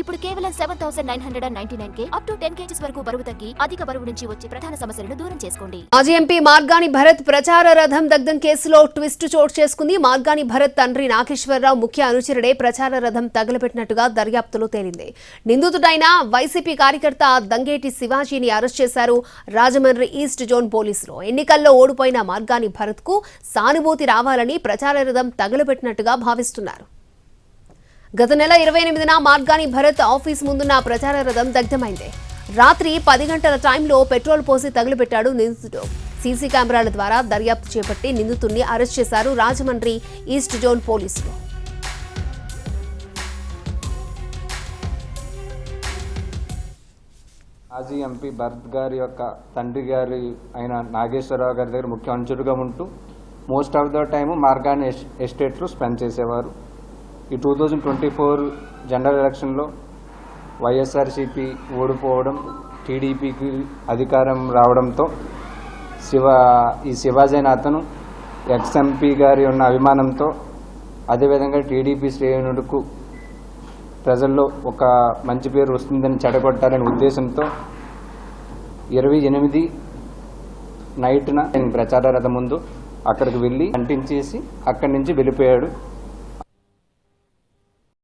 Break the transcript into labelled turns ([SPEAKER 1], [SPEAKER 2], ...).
[SPEAKER 1] ఇప్పుడు కేవలం seven thousand nine hundred and ninety nine K up to ten kgs వరకు బరువు తగ్గి అధిక బరువు నుంచి వచ్చే ప్రధాన సమస్యలను దూరం చేసుకోండి.
[SPEAKER 2] మాజీ ఎంపీ మార్గాని భరత్ ప్రచార రథం దగ్ధం కేసులో ట్విస్ట్ చోటు చేసుకుంది. మార్గాని భరత్ తండ్రి నాగేశ్వరరావు ముఖ్య అనుచరుడే ప్రచార రథం తగలబెట్టినట్టుగా దర్యాప్తులో తేలింది. నిందితుడైన వైసీపీ కార్యకర్త దంగేటి శివాజీని అరెస్ట్ చేశారు రాజమండ్రి ఈస్ట్ జోన్ పోలీసులు. ఎన్నికల్లో ఓడిపోయిన మార్గాని భరత్కు సానుభూతి రావాలని ప్రచార రథం తగలబెట్టినట్టుగా భావిస్తున్నారు. గత నెల ఇరవై ఎనిమిదిన మార్గాని భరత్ ఆఫీస్ ముందున్న ప్రచార రథం దగ్ధమైంది. రాత్రి పది గంటల టైంలో పెట్రోల్ పోసి తగిలిపెట్టాడు నిందితుడు. సీసీ కెమెరాల ద్వారా దర్యాప్తు చేపట్టి నిందితుడిని అరెస్ట్ చేశారు రాజమండ్రి ఈస్ట్ జోన్ పోలీసులు.
[SPEAKER 3] మాజీ ఎంపీ భరత్ గారి యొక్క తండ్రి గారి అయిన నాగేశ్వరరావు గారి దగ్గర ముఖ్య అంచుడుగా ఉంటూ most of the time Morgan ఎస్టేట్లు ఎస్టేట్లో స్పెండ్ చేసేవారు. ఈ two thousand twenty four general ఎలక్షన్లో వైఎస్ఆర్సీపీ ఓడిపోవడం టీడీపీకి అధికారం రావడంతో శివ ఈ శివాజీ అతను ఎక్స్ఎంపీ గారి ఉన్న అభిమానంతో అదేవిధంగా టీడీపీ శ్రేణులకు ప్రజల్లో ఒక మంచి పేరు వస్తుందని చెడగొట్టాలనే ఉద్దేశంతో ఇరవై ఎనిమిది నైట్న ఆయన ప్రచార రథం ముందు అక్కడికి వెళ్ళి అంటించేసి అక్కడి నుంచి వెళ్ళిపోయాడు.